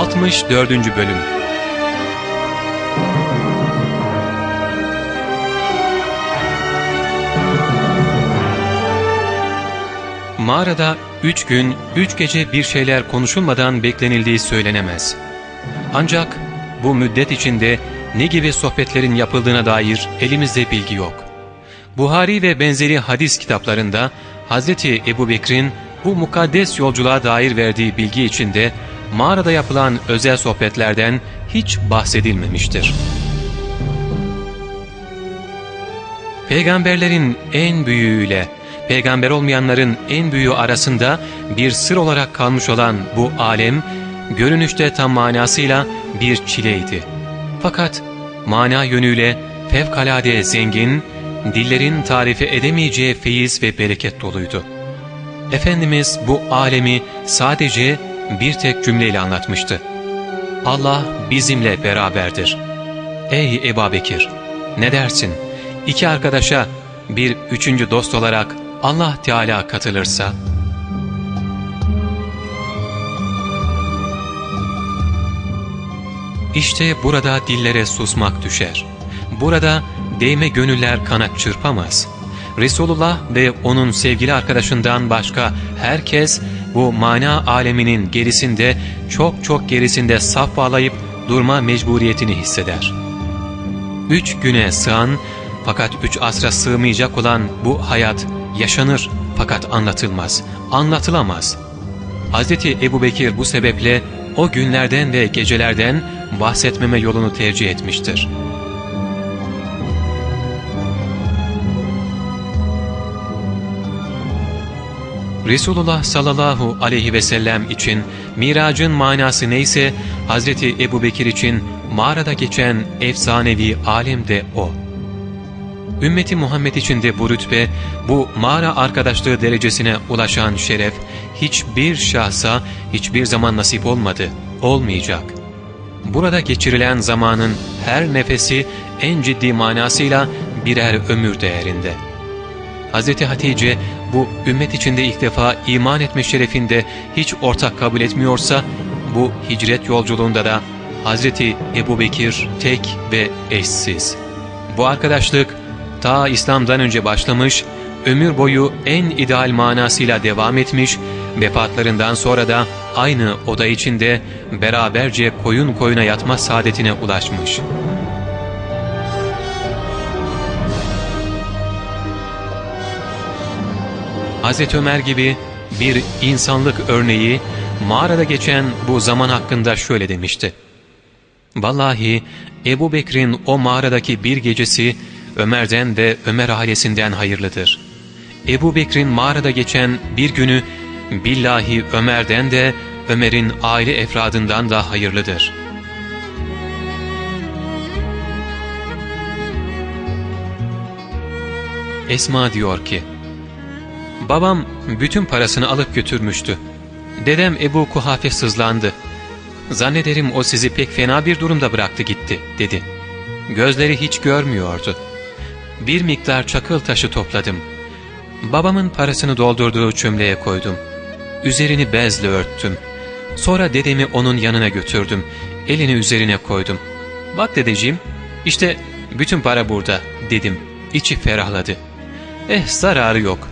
64. Bölüm Mağarada üç gün, üç gece bir şeyler konuşulmadan beklenildiği söylenemez. Ancak bu müddet içinde ne gibi sohbetlerin yapıldığına dair elimizde bilgi yok. Buhari ve benzeri hadis kitaplarında Hz. Ebu Bekir'in bu mukaddes yolculuğa dair verdiği bilgi içinde mağarada yapılan özel sohbetlerden hiç bahsedilmemiştir. Peygamberlerin en büyüğüyle peygamber olmayanların en büyüğü arasında bir sır olarak kalmış olan bu alem, görünüşte tam manasıyla bir çileydi. Fakat mana yönüyle fevkalade zengin, dillerin tarifi edemeyeceği feyiz ve bereket doluydu. Efendimiz bu alemi sadece bir tek cümleyle anlatmıştı. Allah bizimle beraberdir. Ey Ebu Bekir! Ne dersin? İki arkadaşa bir üçüncü dost olarak Allah Teala katılırsa, İşte burada dillere susmak düşer. Burada değme gönüller kanat çırpamaz. Resulullah ve onun sevgili arkadaşından başka herkes bu mana aleminin gerisinde çok çok gerisinde saf bağlayıp durma mecburiyetini hisseder. Üç güne sığan fakat üç asra sığmayacak olan bu hayat yaşanır fakat anlatılmaz, anlatılamaz. Hz. Ebu Bekir bu sebeple o günlerden ve gecelerden bahsetmeme yolunu tercih etmiştir. Resulullah sallallahu aleyhi ve sellem için miracın manası neyse Hazreti Ebu Bekir için mağarada geçen efsanevi alim de o. Ümmeti Muhammed için de bu rütbe, bu mağara arkadaşlığı derecesine ulaşan şeref hiçbir şahsa hiçbir zaman nasip olmadı, olmayacak. Burada geçirilen zamanın her nefesi en ciddi manasıyla birer ömür değerinde. Hz. Hatice bu ümmet içinde ilk defa iman etme şerefinde hiç ortak kabul etmiyorsa, bu hicret yolculuğunda da Hz. Ebu Bekir tek ve eşsiz. Bu arkadaşlık ta İslam'dan önce başlamış, ömür boyu en ideal manasıyla devam etmiş, vefatlarından sonra da aynı oda içinde beraberce koyun koyuna yatma saadetine ulaşmış. Hz. Ömer gibi bir insanlık örneği mağarada geçen bu zaman hakkında şöyle demişti. Vallahi Ebu Bekir'in o mağaradaki bir gecesi Ömer'den ve Ömer ailesinden hayırlıdır. Ebu Bekir'in mağarada geçen bir günü billahi Ömer'den de Ömer'in aile efradından da hayırlıdır. Esma diyor ki, Babam bütün parasını alıp götürmüştü. Dedem Ebu Kuhafe sızlandı. Zannederim o sizi pek fena bir durumda bıraktı gitti, dedi. Gözleri hiç görmüyordu. Bir miktar çakıl taşı topladım. Babamın parasını doldurduğu çömleğe koydum. Üzerini bezle örttüm. Sonra dedemi onun yanına götürdüm. Elini üzerine koydum. Bak dedeciğim, işte bütün para burada, dedim. İçi ferahladı. Eh zararı yok.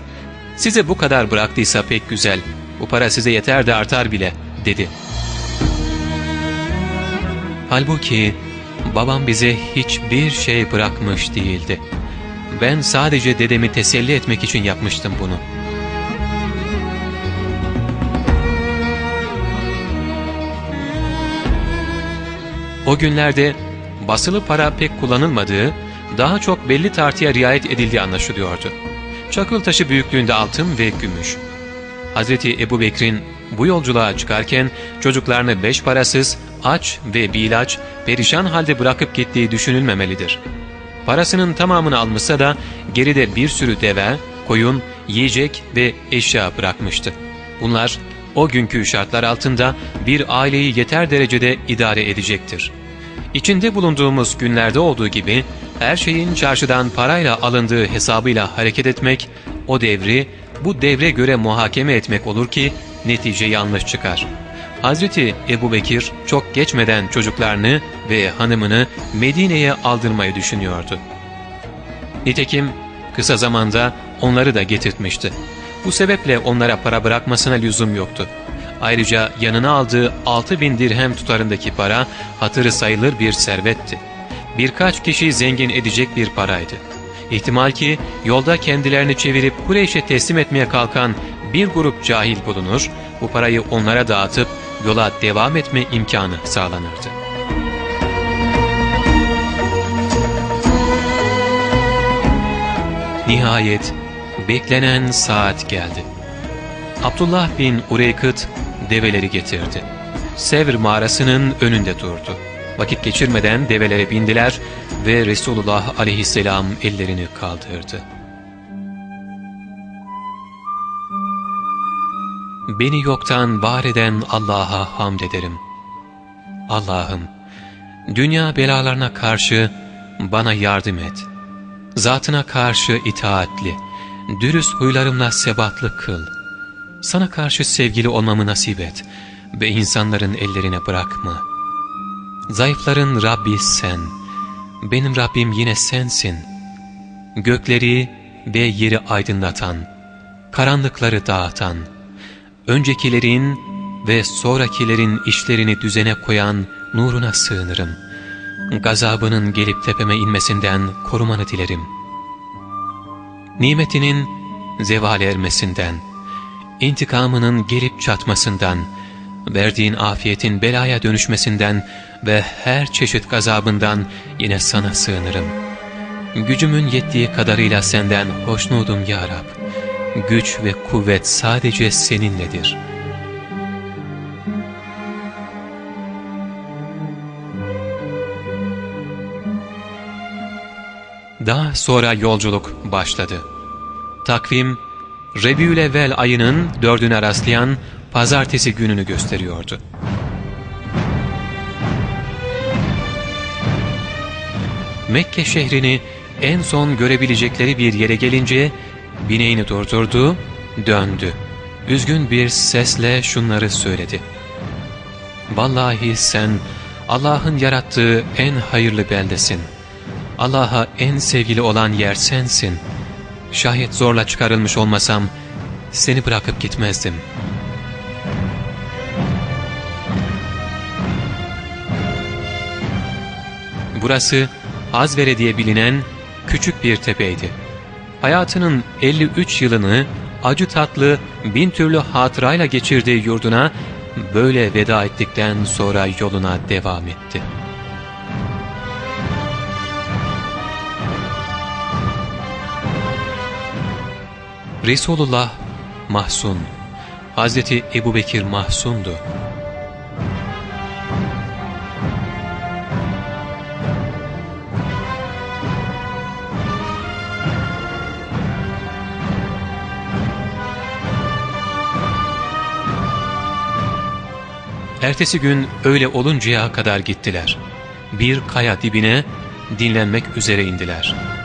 Size bu kadar bıraktıysa pek güzel. Bu para size yeter de artar bile, dedi. Halbuki babam bize hiçbir şey bırakmış değildi. Ben sadece dedemi teselli etmek için yapmıştım bunu. O günlerde basılı para pek kullanılmadığı, daha çok belli tartıya riayet edildiği anlaşılıyordu. Çakıl taşı büyüklüğünde altın ve gümüş. Hz. Ebu Bekir'in bu yolculuğa çıkarken çocuklarını beş parasız, aç ve bilaç, perişan halde bırakıp gittiği düşünülmemelidir. Parasının tamamını almışsa da geride bir sürü deve, koyun, yiyecek ve eşya bırakmıştı. Bunlar o günkü şartlar altında bir aileyi yeter derecede idare edecektir. İçinde bulunduğumuz günlerde olduğu gibi her şeyin çarşıdan parayla alındığı hesabıyla hareket etmek, o devri bu devre göre muhakeme etmek olur ki netice yanlış çıkar. Hazreti Ebu Bekir çok geçmeden çocuklarını ve hanımını Medine'ye aldırmayı düşünüyordu. Nitekim kısa zamanda onları da getirtmişti. Bu sebeple onlara para bırakmasına lüzum yoktu. Ayrıca yanına aldığı 6 bin dirhem tutarındaki para hatırı sayılır bir servetti. Birkaç kişi zengin edecek bir paraydı. İhtimal ki yolda kendilerini çevirip Kureyş'e teslim etmeye kalkan bir grup cahil bulunur, bu parayı onlara dağıtıp yola devam etme imkanı sağlanırdı. Nihayet beklenen saat geldi. Abdullah bin Ureykıt develeri getirdi. Sevr mağarasının önünde durdu. Vakit geçirmeden develere bindiler ve Resulullah aleyhisselam ellerini kaldırdı. Beni yoktan var eden Allah'a hamd ederim. Allah'ım, dünya belalarına karşı bana yardım et. Zatına karşı itaatli, dürüst huylarımla sebatlı kıl. Sana karşı sevgili olmamı nasip et ve insanların ellerine bırakma. Zayıfların Rabbi sen, benim Rabbim yine sensin. Gökleri ve yeri aydınlatan, karanlıkları dağıtan, öncekilerin ve sonrakilerin işlerini düzene koyan nuruna sığınırım. Gazabının gelip tepeme inmesinden korumanı dilerim. Nimetinin zeval ermesinden, intikamının gelip çatmasından, verdiğin afiyetin belaya dönüşmesinden ve her çeşit gazabından yine sana sığınırım. Gücümün yettiği kadarıyla senden hoşnudum ya Rab. Güç ve kuvvet sadece seninledir. Daha sonra yolculuk başladı. Takvim, Rebiülevvel ayının dördüne rastlayan pazartesi gününü gösteriyordu. Mekke şehrini en son görebilecekleri bir yere gelince bineğini durdurdu, döndü. Üzgün bir sesle şunları söyledi. Vallahi sen Allah'ın yarattığı en hayırlı beldesin. Allah'a en sevgili olan yer sensin. Şayet zorla çıkarılmış olmasam seni bırakıp gitmezdim. Burası Hazvere diye bilinen küçük bir tepeydi. Hayatının 53 yılını acı tatlı bin türlü hatırayla geçirdiği yurduna böyle veda ettikten sonra yoluna devam etti. Resulullah mahzun, Hazreti Ebu Bekir mahzundu. Ertesi gün öyle oluncaya kadar gittiler. Bir kaya dibine dinlenmek üzere indiler.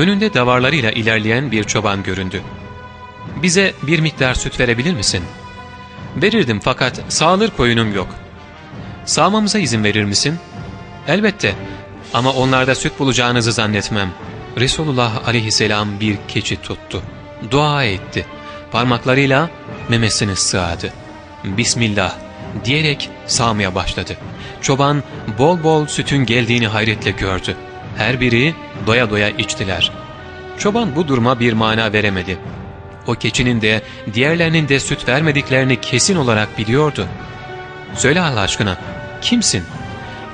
Önünde davarlarıyla ilerleyen bir çoban göründü. ''Bize bir miktar süt verebilir misin?'' ''Verirdim fakat sağılır koyunum yok.'' ''Sağmamıza izin verir misin?'' ''Elbette ama onlarda süt bulacağınızı zannetmem.'' Resulullah aleyhisselam bir keçi tuttu. Dua etti parmaklarıyla memesini sığadı. Bismillah diyerek sağmaya başladı. Çoban bol bol sütün geldiğini hayretle gördü. Her biri doya doya içtiler. Çoban bu duruma bir mana veremedi. O keçinin de diğerlerinin de süt vermediklerini kesin olarak biliyordu. Söyle Allah aşkına kimsin?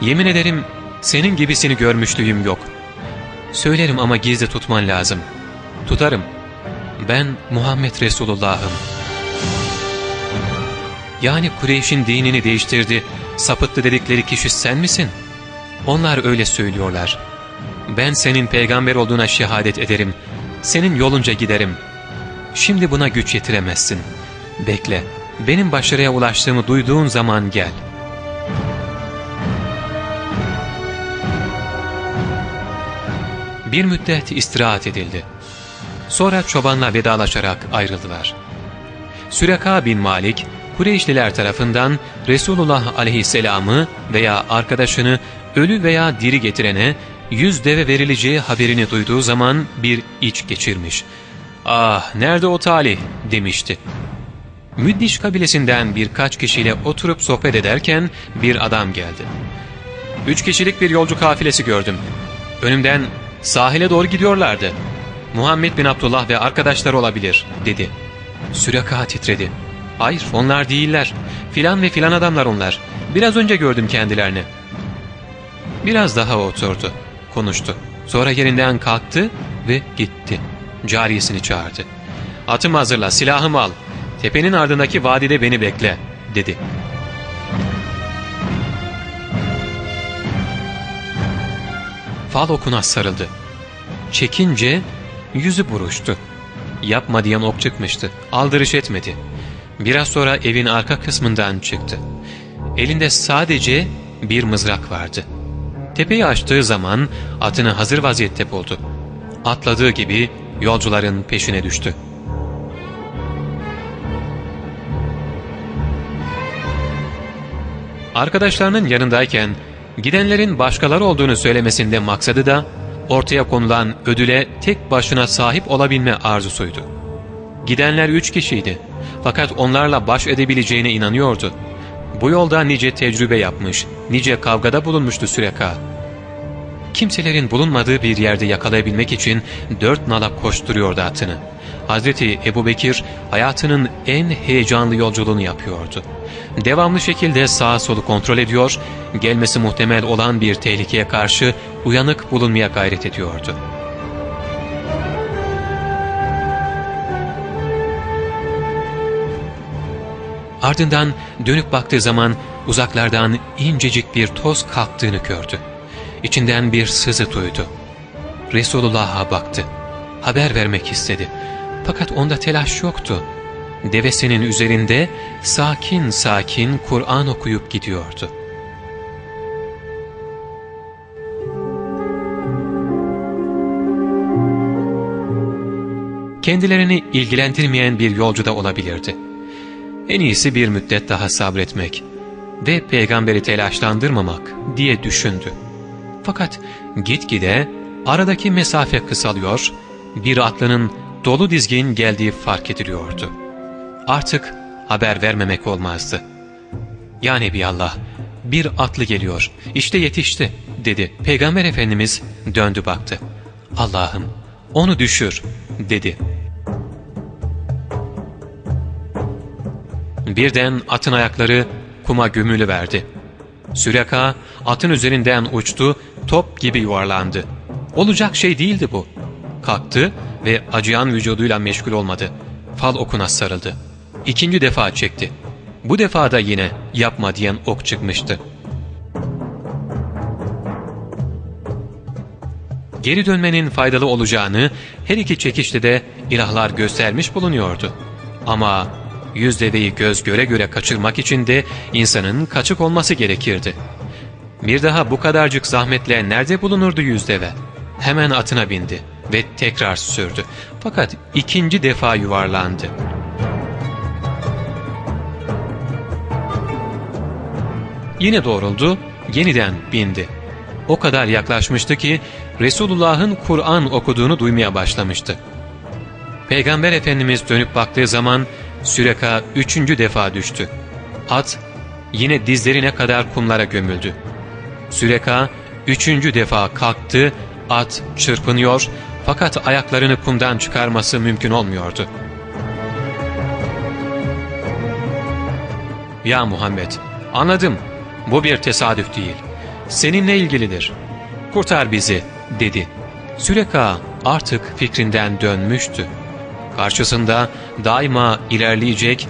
Yemin ederim senin gibisini görmüşlüğüm yok. Söylerim ama gizli tutman lazım. Tutarım ben Muhammed Resulullah'ım. Yani Kureyş'in dinini değiştirdi, sapıttı dedikleri kişi sen misin? Onlar öyle söylüyorlar. Ben senin peygamber olduğuna şehadet ederim. Senin yolunca giderim. Şimdi buna güç yetiremezsin. Bekle, benim başarıya ulaştığımı duyduğun zaman gel. Bir müddet istirahat edildi. Sonra çobanla vedalaşarak ayrıldılar. Süreka bin Malik, Kureyşliler tarafından Resulullah aleyhisselamı veya arkadaşını ölü veya diri getirene yüz deve verileceği haberini duyduğu zaman bir iç geçirmiş. ''Ah nerede o talih?'' demişti. Müddiş kabilesinden birkaç kişiyle oturup sohbet ederken bir adam geldi. ''Üç kişilik bir yolcu kafilesi gördüm. Önümden sahile doğru gidiyorlardı. Muhammed bin Abdullah ve arkadaşlar olabilir.'' dedi. Süreka titredi. ''Hayır onlar değiller. Filan ve filan adamlar onlar. Biraz önce gördüm kendilerini.'' Biraz daha oturdu, konuştu. Sonra yerinden kalktı ve gitti. Cariyesini çağırdı. ''Atımı hazırla, silahımı al. Tepenin ardındaki vadide beni bekle.'' dedi. Fal okuna sarıldı. Çekince yüzü buruştu. Yapma diyen ok çıkmıştı. Aldırış etmedi. Biraz sonra evin arka kısmından çıktı. Elinde sadece bir mızrak vardı. Tepeyi açtığı zaman atını hazır vaziyette buldu. Atladığı gibi yolcuların peşine düştü. Arkadaşlarının yanındayken gidenlerin başkaları olduğunu söylemesinde maksadı da ortaya konulan ödüle tek başına sahip olabilme arzusuydu. Gidenler üç kişiydi fakat onlarla baş edebileceğine inanıyordu. Bu yolda nice tecrübe yapmış, nice kavgada bulunmuştu Süreka. Kimselerin bulunmadığı bir yerde yakalayabilmek için dört nala koşturuyordu atını. Hazreti Ebu Bekir hayatının en heyecanlı yolculuğunu yapıyordu. Devamlı şekilde sağa solu kontrol ediyor, gelmesi muhtemel olan bir tehlikeye karşı uyanık bulunmaya gayret ediyordu. Ardından dönüp baktığı zaman uzaklardan incecik bir toz kalktığını gördü. İçinden bir sızı duydu. Resulullah'a baktı. Haber vermek istedi. Fakat onda telaş yoktu. Devesinin üzerinde sakin sakin Kur'an okuyup gidiyordu. Kendilerini ilgilendirmeyen bir yolcu da olabilirdi. En iyisi bir müddet daha sabretmek ve peygamberi telaşlandırmamak diye düşündü. Fakat gitgide aradaki mesafe kısalıyor, bir atlının dolu dizgin geldiği fark ediliyordu. Artık haber vermemek olmazdı. ''Ya Nebiallah, bir atlı geliyor, işte yetişti.'' dedi. Peygamber Efendimiz döndü baktı. ''Allah'ım, onu düşür.'' dedi. Birden atın ayakları kuma gömülü verdi. Süreka atın üzerinden uçtu, top gibi yuvarlandı. Olacak şey değildi bu. Kalktı ve acıyan vücuduyla meşgul olmadı. Fal okuna sarıldı. İkinci defa çekti. Bu defa da yine yapma diyen ok çıkmıştı. Geri dönmenin faydalı olacağını her iki çekişte de ilahlar göstermiş bulunuyordu. Ama yüz deveyi göz göre göre kaçırmak için de insanın kaçık olması gerekirdi. Bir daha bu kadarcık zahmetle nerede bulunurdu yüz deve? Hemen atına bindi ve tekrar sürdü. Fakat ikinci defa yuvarlandı. Yine doğruldu, yeniden bindi. O kadar yaklaşmıştı ki Resulullah'ın Kur'an okuduğunu duymaya başlamıştı. Peygamber Efendimiz dönüp baktığı zaman Süreka üçüncü defa düştü. At yine dizlerine kadar kumlara gömüldü. Süreka üçüncü defa kalktı, at çırpınıyor fakat ayaklarını kumdan çıkarması mümkün olmuyordu. ''Ya Muhammed, anladım, bu bir tesadüf değil. Seninle ilgilidir. Kurtar bizi.'' dedi. Süreka artık fikrinden dönmüştü. Karşısında daima ilerleyecek,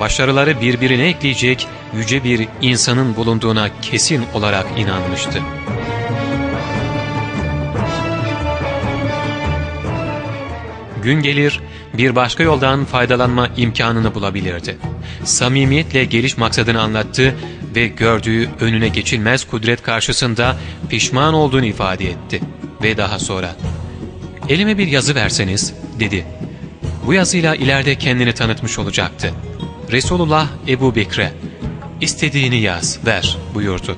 başarıları birbirine ekleyecek yüce bir insanın bulunduğuna kesin olarak inanmıştı. Gün gelir, bir başka yoldan faydalanma imkanını bulabilirdi. Samimiyetle geliş maksadını anlattı ve gördüğü önüne geçilmez kudret karşısında pişman olduğunu ifade etti. Ve daha sonra, ''Elime bir yazı verseniz, dedi. Bu yazıyla ileride kendini tanıtmış olacaktı. Resulullah Ebu Bekre, istediğini yaz, ver buyurdu.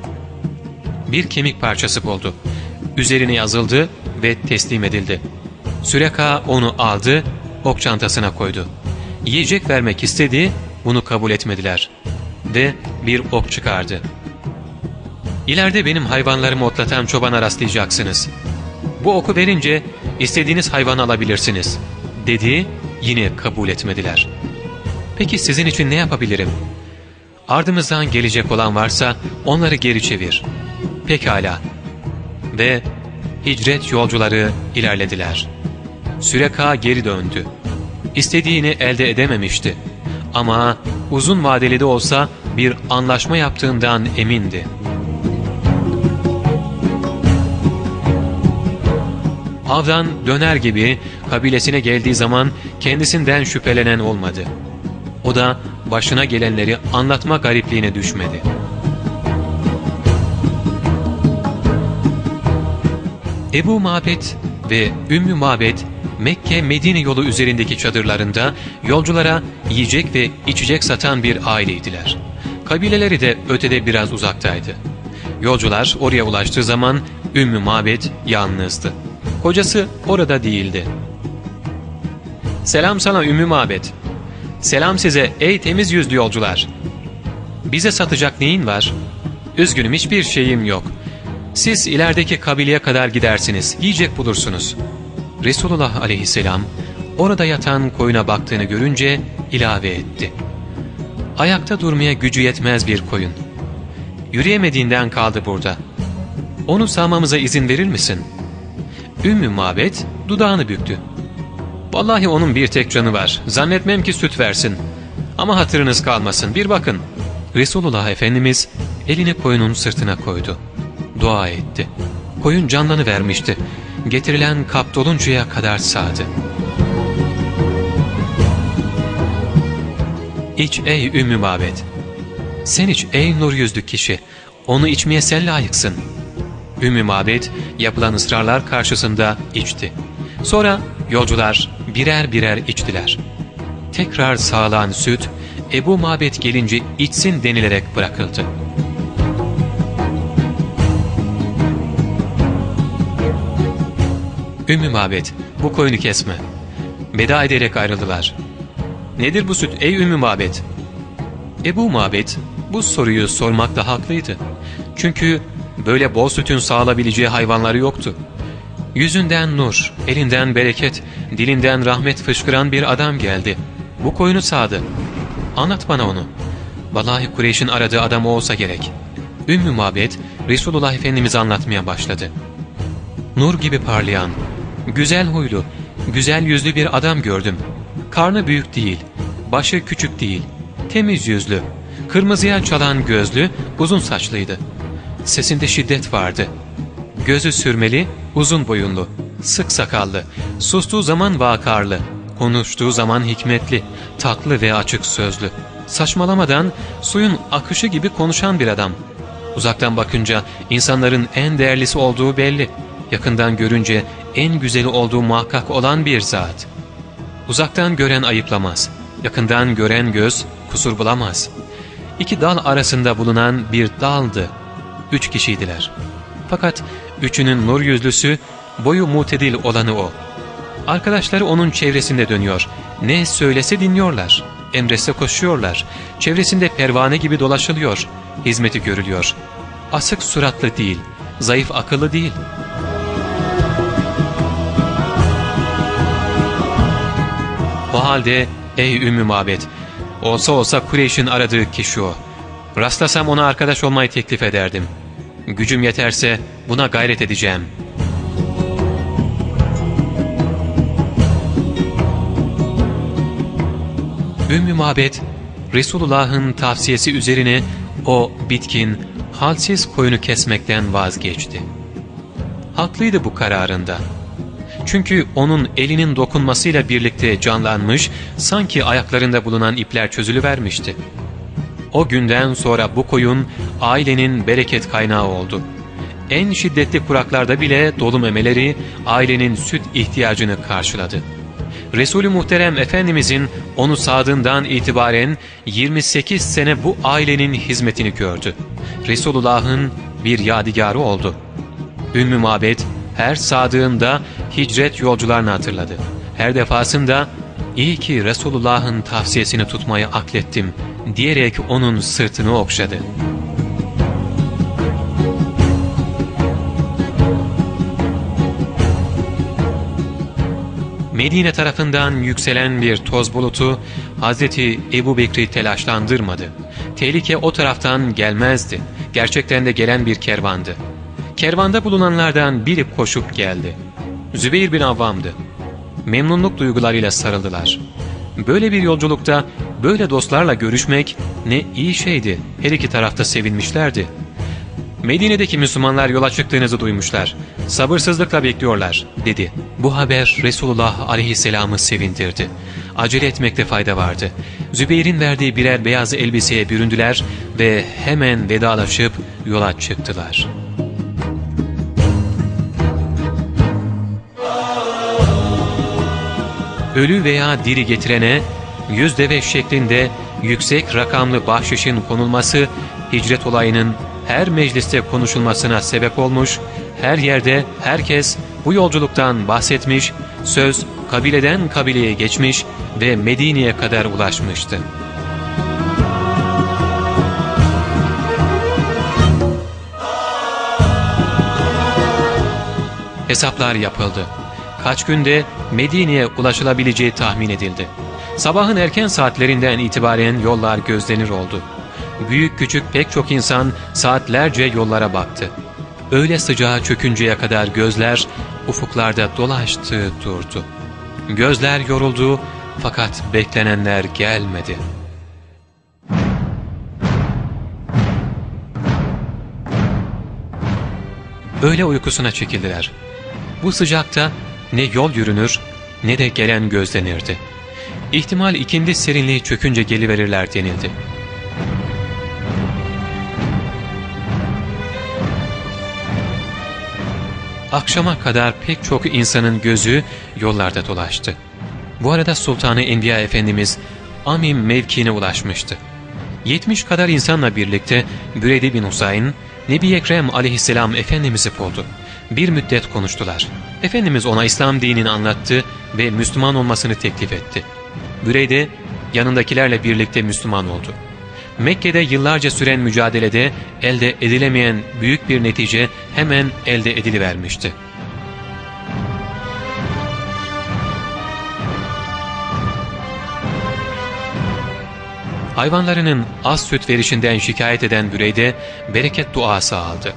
Bir kemik parçası buldu. Üzerine yazıldı ve teslim edildi. Süreka onu aldı, ok çantasına koydu. Yiyecek vermek istedi, bunu kabul etmediler. Ve bir ok çıkardı. İleride benim hayvanlarımı otlatan çobana rastlayacaksınız. Bu oku verince istediğiniz hayvanı alabilirsiniz. Dedi, yine kabul etmediler. Peki sizin için ne yapabilirim? Ardımızdan gelecek olan varsa onları geri çevir. Pekala. Ve hicret yolcuları ilerlediler. Süreka geri döndü. İstediğini elde edememişti. Ama uzun vadeli de olsa bir anlaşma yaptığından emindi. Avdan döner gibi kabilesine geldiği zaman kendisinden şüphelenen olmadı. O da başına gelenleri anlatma garipliğine düşmedi. Ebu Mabet ve Ümmü Mabet Mekke-Medine yolu üzerindeki çadırlarında yolculara yiyecek ve içecek satan bir aileydiler. Kabileleri de ötede biraz uzaktaydı. Yolcular oraya ulaştığı zaman Ümmü Mabet yalnızdı. Kocası orada değildi. ''Selam sana Ümmü Mabet. Selam size ey temiz yüzlü yolcular. Bize satacak neyin var? Üzgünüm hiçbir şeyim yok. Siz ilerideki kabileye kadar gidersiniz, yiyecek bulursunuz.'' Resulullah aleyhisselam orada yatan koyuna baktığını görünce ilave etti. Ayakta durmaya gücü yetmez bir koyun. Yürüyemediğinden kaldı burada. Onu sağmamıza izin verir misin? Ümmü Mabet dudağını büktü. Vallahi onun bir tek canı var. Zannetmem ki süt versin. Ama hatırınız kalmasın. Bir bakın. Resulullah Efendimiz elini koyunun sırtına koydu. Dua etti. Koyun canlanı vermişti. Getirilen kap doluncaya kadar sağdı. İç ey Ümmü Mabet. Sen iç ey nur yüzlü kişi. Onu içmeye sen layıksın. Ümmü Mabet yapılan ısrarlar karşısında içti. Sonra yolcular birer birer içtiler. Tekrar sağlanan süt Ebu Mabet gelince içsin denilerek bırakıldı. Ümmü Mabet bu koyunu kesme. Veda ederek ayrıldılar. Nedir bu süt ey Ümmü Mabet? Ebu Mabet bu soruyu sormakta haklıydı. Çünkü böyle bol sütün sağlabileceği hayvanları yoktu. Yüzünden nur, elinden bereket, dilinden rahmet fışkıran bir adam geldi. Bu koyunu sağdı. Anlat bana onu. Vallahi Kureyş'in aradığı adam o olsa gerek. Ümmü Mabet, Resulullah Efendimiz anlatmaya başladı. Nur gibi parlayan, güzel huylu, güzel yüzlü bir adam gördüm. Karnı büyük değil, başı küçük değil, temiz yüzlü, kırmızıya çalan gözlü, uzun saçlıydı. Sesinde şiddet vardı. Gözü sürmeli, uzun boyunlu, sık sakallı, sustuğu zaman vakarlı, konuştuğu zaman hikmetli, tatlı ve açık sözlü. Saçmalamadan suyun akışı gibi konuşan bir adam. Uzaktan bakınca insanların en değerlisi olduğu belli. Yakından görünce en güzeli olduğu muhakkak olan bir zat. Uzaktan gören ayıplamaz. Yakından gören göz kusur bulamaz. İki dal arasında bulunan bir daldı. Üç kişiydiler. Fakat üçünün nur yüzlüsü, boyu mutedil olanı o. Arkadaşları onun çevresinde dönüyor. Ne söylese dinliyorlar. Emrese koşuyorlar. Çevresinde pervane gibi dolaşılıyor. Hizmeti görülüyor. Asık suratlı değil, zayıf akıllı değil. O halde ey Ümmü Mabet, olsa olsa Kureyş'in aradığı kişi o. Rastlasam ona arkadaş olmayı teklif ederdim. Gücüm yeterse buna gayret edeceğim. Ümmü Mabet, Resulullah'ın tavsiyesi üzerine o bitkin, halsiz koyunu kesmekten vazgeçti. Haklıydı bu kararında. Çünkü onun elinin dokunmasıyla birlikte canlanmış, sanki ayaklarında bulunan ipler çözülüvermişti. O günden sonra bu koyun ailenin bereket kaynağı oldu. En şiddetli kuraklarda bile dolu memeleri ailenin süt ihtiyacını karşıladı. Resulü Muhterem Efendimizin onu sağdığından itibaren 28 sene bu ailenin hizmetini gördü. Resulullah'ın bir yadigarı oldu. Ümmü Mabed her sadığında hicret yolcularını hatırladı. Her defasında iyi ki Resulullah'ın tavsiyesini tutmayı aklettim diyerek onun sırtını okşadı. Medine tarafından yükselen bir toz bulutu Hazreti Ebu Bekri telaşlandırmadı. Tehlike o taraftan gelmezdi. Gerçekten de gelen bir kervandı. Kervanda bulunanlardan biri koşup geldi. Zübeyir bin Avvam'dı. Memnunluk duygularıyla sarıldılar. Böyle bir yolculukta böyle dostlarla görüşmek ne iyi şeydi. Her iki tarafta sevinmişlerdi. Medine'deki Müslümanlar yola çıktığınızı duymuşlar. Sabırsızlıkla bekliyorlar, dedi. Bu haber Resulullah aleyhisselamı sevindirdi. Acele etmekte fayda vardı. Zübeyir'in verdiği birer beyaz elbiseye büründüler ve hemen vedalaşıp yola çıktılar. Ölü veya diri getirene yüz deve şeklinde yüksek rakamlı bahşişin konulması hicret olayının her mecliste konuşulmasına sebep olmuş, her yerde herkes bu yolculuktan bahsetmiş, söz kabileden kabileye geçmiş ve Medine'ye kadar ulaşmıştı. Hesaplar yapıldı. Kaç günde Medine'ye ulaşılabileceği tahmin edildi. Sabahın erken saatlerinden itibaren yollar gözlenir oldu. Büyük küçük pek çok insan saatlerce yollara baktı. Öyle sıcağa çökünceye kadar gözler ufuklarda dolaştı durdu. Gözler yoruldu fakat beklenenler gelmedi. Öyle uykusuna çekildiler. Bu sıcakta ne yol yürünür ne de gelen gözlenirdi. İhtimal ikindi serinliği çökünce geliverirler denildi. Akşama kadar pek çok insanın gözü yollarda dolaştı. Bu arada Sultanı Enbiya Efendimiz Amim mevkiine ulaşmıştı. 70 kadar insanla birlikte Büreyde bin Husayn, Nebi Ekrem aleyhisselam Efendimiz'i buldu. Bir müddet konuştular. Efendimiz ona İslam dinini anlattı ve Müslüman olmasını teklif etti. Büreyde yanındakilerle birlikte Müslüman oldu. Mekke'de yıllarca süren mücadelede elde edilemeyen büyük bir netice hemen elde edilivermişti. Hayvanlarının az süt verişinden şikayet eden Büreyde bereket duası aldı.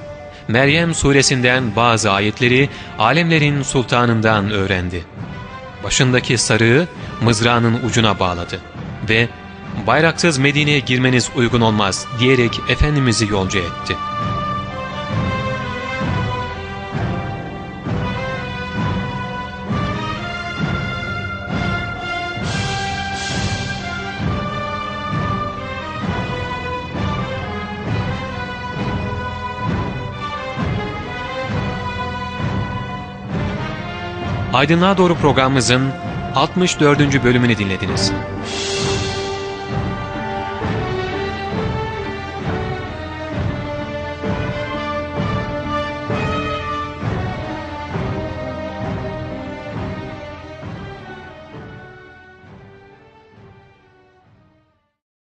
Meryem suresinden bazı ayetleri alemlerin sultanından öğrendi. Başındaki sarığı mızrağının ucuna bağladı ve bayraksız Medine'ye girmeniz uygun olmaz diyerek Efendimiz'i yolcu etti. Aydınlığa Doğru programımızın 64. bölümünü dinlediniz.